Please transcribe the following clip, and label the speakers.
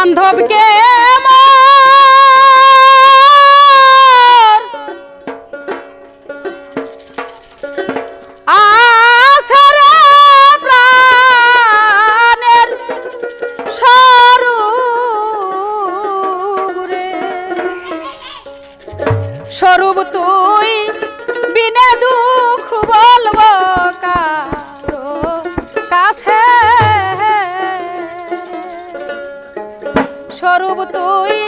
Speaker 1: বান্ধবকে স্বরূপ তুই বিনে দুঃখ বলব কারও? স্বরূপ